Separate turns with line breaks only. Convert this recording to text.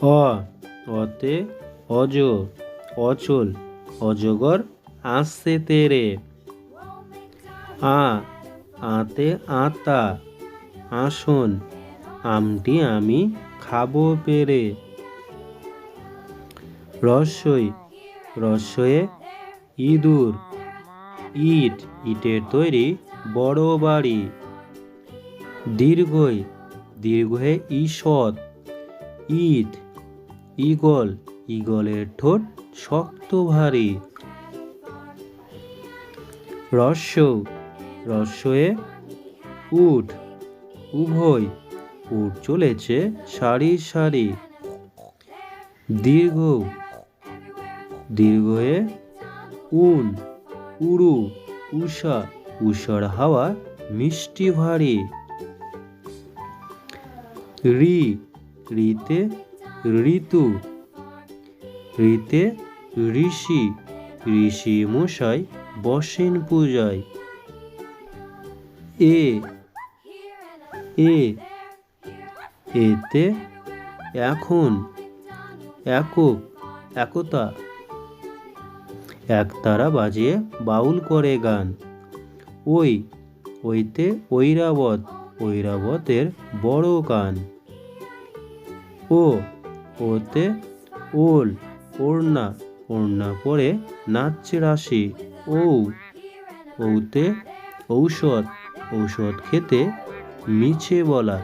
অ, অতে অজ, অচল, অজগর আসছে তেরে। আ, আতে আতা, আসন, আমটি আমি খাব পেরে। রসই, রসয়ে ইঁদুর, ইট, ইটের তৈরি বড় বাড়ি। দীর্ঘই, দীর্ঘয়ে ঈষৎ, ঈদ ঈগল, ঈগলের ঠোঁট শক্ত ভারী। রস্য রস্যয়ে উঠ, উভয়, উঠ চলেছে সারি সারি। দীর্ঘ, দীর্ঘয়ে উন, উড়ু, উষা, উষার হাওয়া মিষ্টি ভারী। রি, রিতে ঋতু। ঋতে ঋষি ঋষি মশাই বসেন পূজায়। এ এ, এতে এখন একক একতা। একতারা বাজিয়ে বাউল করে গান। ওই, ওইতে ঐরাবত, ঐরাবতের বড় গান। ও ওতে ওল ওড়না ওড়না পরে নাচছে রাশি ঔ। ওতে ঔষধ ঔষধ খেতে মিছে বলা।